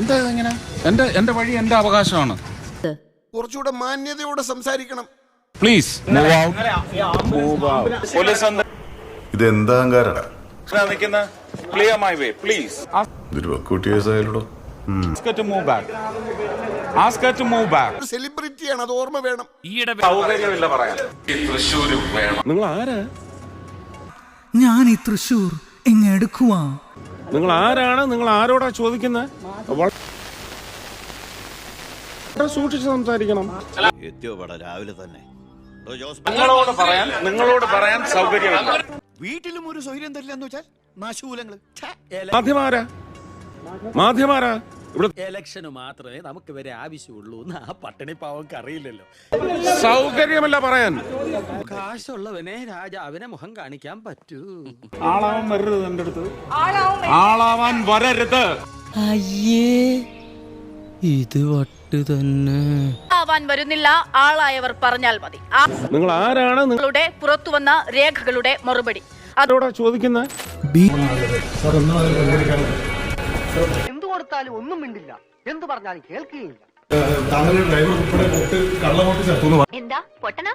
എന്താ ഇങ്ങനെ എന്റെ എന്റെ വഴി എന്റെ അവകാശമാണ്. കുറച്ചുകൂടെ മാന്യതയോടെ സംസാരിക്കണം. പ്ലീസ് പോലീസ് ഇതെന്താ അഹങ്കാരടാ? നിൽക്കുന്ന. ക്ലിയർ മൈ വേ പ്ലീസ് ഇതൊരു വക്കൂട്ടി കേസായാലോ move back ask move back ഒരു സെലിബ്രിറ്റിയാണ് അത് ഓർമ്മ വേണം. സൗകര്യമില്ല പറയാൻ. തൃശ്ശൂര് വേണം. നിങ്ങൾ ആരാ ഞാൻ ഈ തൃശൂർ ഇങ്ങെടുക്കുവാ നിങ്ങൾ ആരാണ് നിങ്ങൾ ആരോടാ ചോദിക്കുന്നത് സൂക്ഷിച്ച് സംസാരിക്കണം. രാവിലെ തന്നെ. ജോസ്. നിങ്ങളോട് പറയാൻ നിങ്ങളോട് പറയാൻ സൗകര്യമില്ല. വീട്ടിലും ഒരു സൗകര്യം തരില്ല എന്ന് വെച്ചാൽ നാശൂലങ്ങൾ മാധ്യമാരാ? മാധ്യമാരാ? ഇവിടെ ഇലക്ഷന് മാത്രമേ നമുക്ക് വരെ ആവശ്യമുള്ളൂ എന്ന് ആ പട്ടിണി പാവക്ക് അറിയില്ലല്ലോ. സൗകര്യമല്ല പറയാൻ. കാശുള്ളവനെ രാജാവിനെ മുഖം കാണിക്കാൻ പറ്റൂ. ആളാവാൻ വരരുത് എന്റെ അടുത്ത്. ആളാവാൻ വരരുത്. അയ്യേ ഇത് വട്ട് തന്നെ ആവാൻ വരുന്നില്ല ആളായവർ പറഞ്ഞാൽ മതി നിങ്ങൾ ആരാണ് നിങ്ങളുടെ പുറത്തു വന്ന രേഖകളുടെ മറുപടി അതോടെ ചോദിക്കുന്ന എന്തു കൊടുത്താലും ഒന്നും മിണ്ടില്ല എന്തു പറഞ്ഞാലും കേൾക്കുകയില്ല എന്താ പൊട്ടന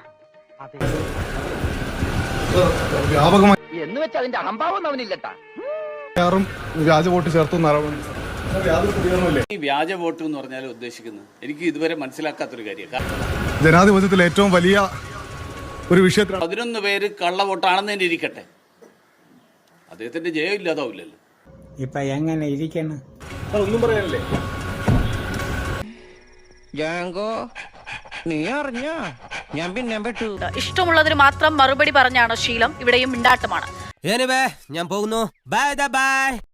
എന്ന് വെച്ച് അതിന്റെ അഹംഭാവം അവനില്ലട്ടാ ഈ വ്യാജ വോട്ട് എന്ന് പറഞ്ഞാൽ ഉദ്ദേശിക്കുന്നത്. എനിക്ക് ഇതുവരെ മനസ്സിലാക്കാത്തൊരു കാര്യം ജനാധിപത്യത്തിൽ ഏറ്റവും വലിയ ഒരു വിഷയത്തിൽ പതിനൊന്ന് പേര് കള്ള വോട്ടാണെന്ന് തന്നെ ഇരിക്കട്ടെ. അദ്ദേഹത്തിന്റെ ജയം ഇല്ലാതാവില്ലല്ലോ. ഇപ്പൊ എങ്ങനെ ഇരിക്കണം? ജാങ്കോ നീ അറിഞ്ഞ? ഞാൻ പിന്നെ പെട്ടു. ഇഷ്ടമുള്ളതിന് മാത്രം മറുപടി പറഞ്ഞാണ് ശീലം? ഇവിടെയും മിണ്ടാട്ടമാണ്. ഞാൻ പോകുന്നു. Bye bye